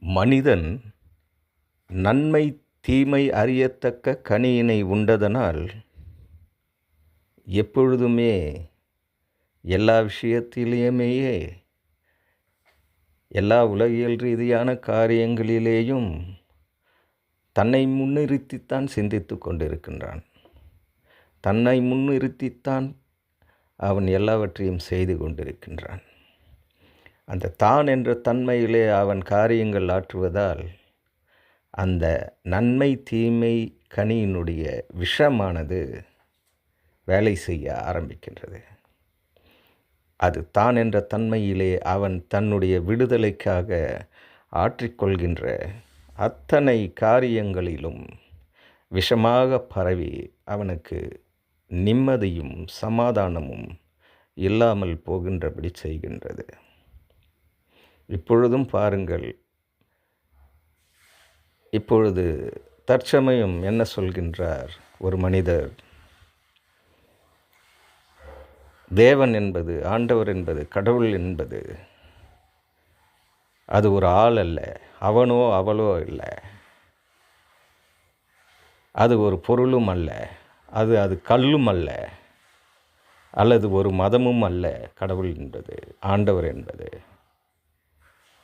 மனிதன் நன்மை தீமை அறியத்தக்க கனியினை உண்டதனால் எப்பொழுதுமே எல்லா விஷயத்திலேயுமே எல்லா உலகியல் ரீதியான காரியங்களிலேயும் தன்னை முன்னிறுத்தித்தான் சிந்தித்து கொண்டிருக்கின்றான். தன்னை முன்னிறுத்தித்தான் அவன் எல்லாவற்றையும் செய்து கொண்டிருக்கின்றான். அந்த தான் என்ற தன்மையிலே அவன் காரியங்கள் ஆற்றுவதால் அந்த நன்மை தீமை கனியினுடைய விஷமானது வேலை செய்ய ஆரம்பிக்கின்றது. அது தான் என்ற தன்மையிலே அவன் தன்னுடைய விடுதலைக்காக ஆற்றிக்கொள்கின்ற அத்தனை காரியங்களிலும் விஷமாக பரவி அவனுக்கு நிம்மதியும் சமாதானமும் இல்லாமல் போகின்றபடி செய்கின்றது. இப்பொழுதும் பாருங்கள். இப்பொழுது தற்சமயம் என்ன சொல்கின்றார் ஒரு மனிதர்? தேவன் என்பது ஆண்டவர் என்பது கடவுள் என்பது அது ஒரு ஆள் அல்ல அவனோ அவளோ இல்லை. அது ஒரு பொருளும் அல்ல அது அது கல்லும் அல்ல அல்லது ஒரு மதமும் அல்ல கடவுள் என்பது ஆண்டவர் என்பது.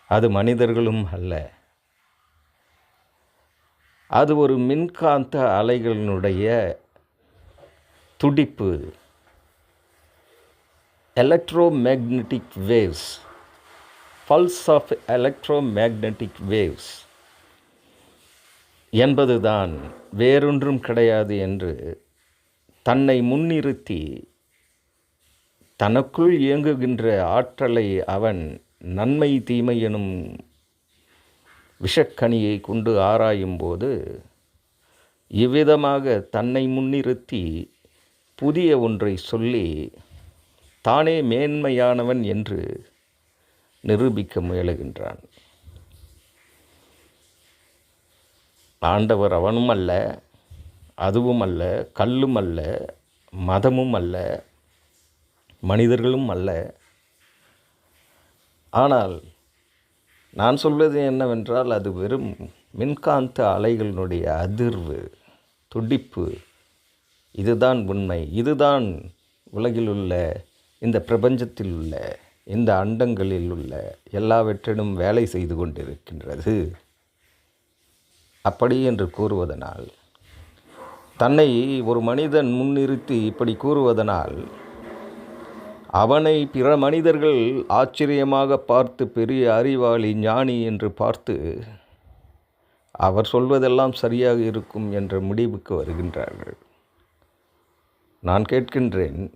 அது மனிதர்களும் அல்ல. அது ஒரு மின்காந்த அலைகளினுடைய துடிப்பு. Electromagnetic waves pulse of electromagnetic waves என்பதுதான் வேறொன்றும் கிடையாது என்று தன்னை முன்னிறுத்தி தனக்குள் இயங்குகின்ற ஆற்றலை அவன் நன்மை தீமை எனும் விஷக்கணியை கொண்டு ஆராயும்போது இவ்விதமாக தன்னை முன்னிறுத்தி புதிய ஒன்றை சொல்லி தானே மேன்மையானவன் என்று நிரூபிக்க முயலுகின்றான். ஆண்டவர் அவனும் அல்ல அதுவும் அல்ல கல்லும் அல்ல மதமும் அல்ல மனிதர்களும் அல்ல. ஆனால் நான் சொல்வது என்னவென்றால் அது வெறும் மின்காந்த அலைகளினுடைய அதிர்வு துடிப்பு. இதுதான் உண்மை. இதுதான் உலகில் உள்ள இந்த பிரபஞ்சத்தில் உள்ள இந்த அண்டங்களில் உள்ள எல்லாவற்றிலும் வேலை செய்து கொண்டிருக்கின்றது. அப்படி என்று கூறுவதனால் தன்னை ஒரு மனிதன் முன்னிறுத்தி இப்படி கூறுவதனால் அவனை பிற மனிதர்கள் ஆச்சரியமாக பார்த்து பெரிய அறிவாளி ஞானி என்று பார்த்து அவர் சொல்வதெல்லாம் சரியாக இருக்கும் என்ற முடிவுக்கு வருகின்றார்கள். நான் கேட்கின்றேன்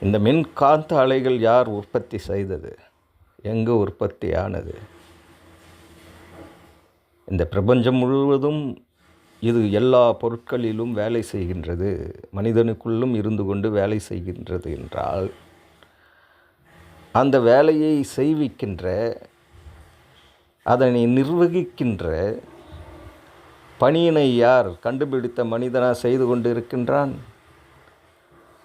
இந்த மின்காந்த அலைகள் யார் உற்பத்தி செய்தது? எங்கு உற்பத்தி ஆனது இந்த பிரபஞ்சம் முழுவதும் இது எல்லா பொருட்களிலும் வேலை செய்கின்றது. மனிதனுக்குள்ளும் இருந்து கொண்டு வேலை செய்கின்றது என்றால் அந்த வேலையை செய்விக்கின்ற அதனை நிர்வகிக்கின்ற பணியினை யார் கண்டுபிடித்த மனிதனாக செய்து கொண்டு இருக்கின்றான்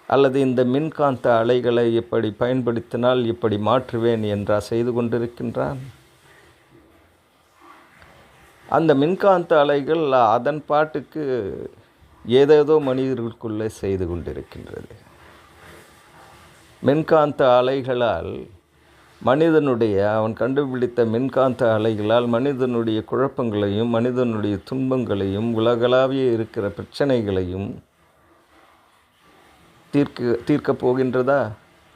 அல்லது இந்த மின்காந்த அலைகளை இப்படி பயன்படுத்தினால் இப்படி மாற்றுவேன் என்றா செய்து கொண்டிருக்கின்றான்? அந்த மின்காந்த அலைகள் அதன் பாட்டுக்கு ஏதேதோ மனிதர்களுக்குள்ளே செய்து கொண்டிருக்கின்றது. மின்காந்த அலைகளால் மனிதனுடைய அவன் கண்டுபிடித்த மின்காந்த அலைகளால் மனிதனுடைய குழப்பங்களையும் மனிதனுடைய துன்பங்களையும் உலகளாவிய இருக்கிற பிரச்சனைகளையும் தீர்க்க தீர்க்கப் போகின்றதா?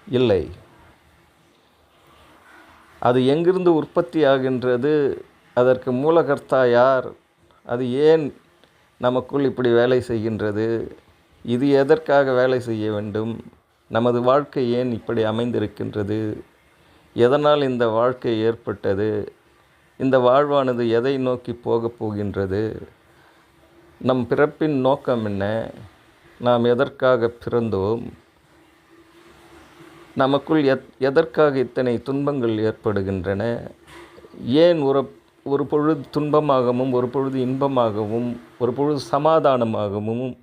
இல்லை. அது எங்கிருந்து உற்பத்தி ஆகின்றது அதற்கு மூலகர்த்தா யார்? அது ஏன் நமக்குள் இப்படி வேலை செய்கின்றது? இது எதற்காக வேலை செய்ய வேண்டும்? நமது வாழ்க்கை ஏன் இப்படி அமைந்திருக்கின்றது? எதனால் இந்த வாழ்க்கை ஏற்பட்டது? இந்த வாழ்வானது எதை நோக்கி போகப் போகின்றது? நம் பிறப்பின் நோக்கம் என்ன? நாம் எதற்காக பிறந்தோம்? நமக்குள் எத் எதற்காக இத்தனை துன்பங்கள் ஏற்படுகின்றன? ஏன் ஒரு ஒரு பொழுது துன்பமாகவும் ஒரு பொழுது இன்பமாகவும் ஒரு பொழுது சமாதானமாகவும்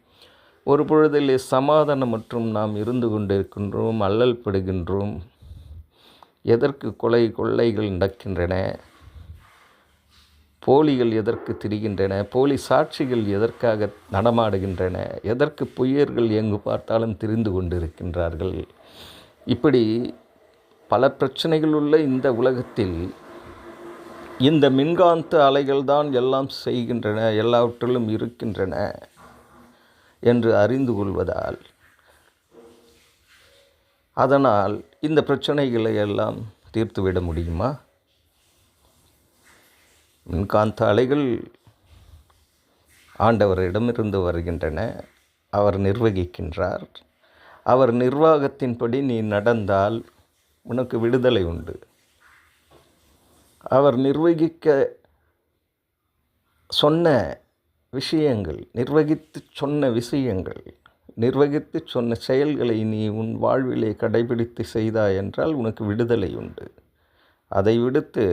ஒரு பொழுதிலே சமாதானம் மற்றும் நாம் இருந்து கொண்டிருக்கின்றோம் அல்லல் படுகின்றோம். எதற்கு கொலை கொள்ளைகள் நடக்கின்றன? போலிகள் எதற்கு திரிகின்றன? போலி சாட்சிகள் எதற்காக நடமாடுகின்றன? எதற்கு பொய்யர்கள் எங்கு பார்த்தாலும் திரிந்து கொண்டிருக்கின்றார்கள்? இப்படி பல பிரச்சனைகள் உள்ள இந்த உலகத்தில் இந்த மின்காந்த அலைகள் தான் எல்லாம் செய்கின்றன எல்லாவற்றிலும் இருக்கின்றன என்று அறிந்து கொள்வதால் அதனால் இந்த பிரச்சனைகளை எல்லாம் தீர்த்துவிட முடியுமா? மின்காந்த அலைகள் ஆண்டவரிடமிருந்து வருகின்றன அவர் நிர்வகிக்கின்றார். அவர் நிர்வாகத்தின்படி நீ நடந்தால் உனக்கு விடுதலை உண்டு. அவர் நிர்வகிக்க சொன்ன விஷயங்கள் நிர்வகித்து சொன்ன விஷயங்கள் நிர்வகித்து சொன்ன செயல்களை நீ உன் வாழ்விலே கடைபிடித்து செய்தாய் என்றால் உனக்கு விடுதலை உண்டு. அதை விடுத்து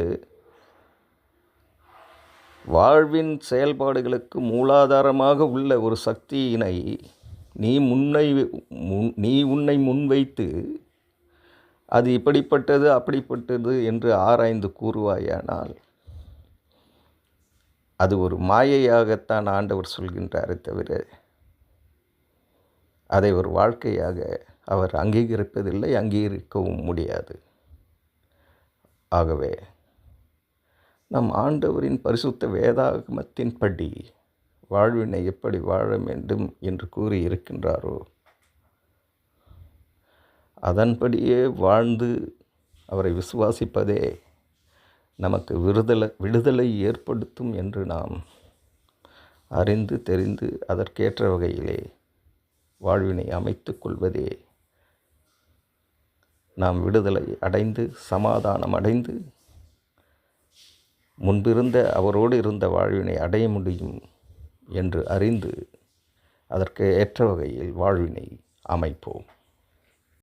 வாழ்வின் செயல்பாடுகளுக்கு மூலாதாரமாக உள்ள ஒரு சக்தியினை நீ முன்னை முன் நீ உன்னை முன்வைத்து அது இப்படிப்பட்டது அப்படிப்பட்டது என்று ஆராய்ந்து கூறுவாயானால் அது ஒரு மாயையாகத்தான் ஆண்டவர் சொல்கின்றாரே தவிர அதை ஒரு வாழ்க்கையாக அவர் அங்கீகரிப்பதில்லை அங்கீகரிக்கவும் முடியாது. ஆகவே நம் ஆண்டவரின் பரிசுத்த வேதாகமத்தின்படி வாழ்வினை எப்படி வாழ வேண்டும் என்று கூறியிருக்கின்றாரோ அதன்படியே வாழ்ந்து அவரை விசுவாசிப்பதே நமக்கு விடுதலை விடுதலை ஏற்படுத்தும் என்று நாம் அறிந்து தெரிந்து அதற்கேற்ற வகையிலே வாழ்வினை அமைத்து கொள்வதே. நாம் விடுதலை அடைந்து சமாதானம் அடைந்து முன்பிருந்த அவரோடு இருந்த வாழ்வினை அடைய முடியும் என்று அறிந்து அதற்கு ஏற்ற வகையில் வாழ்வினை அமைப்போம்.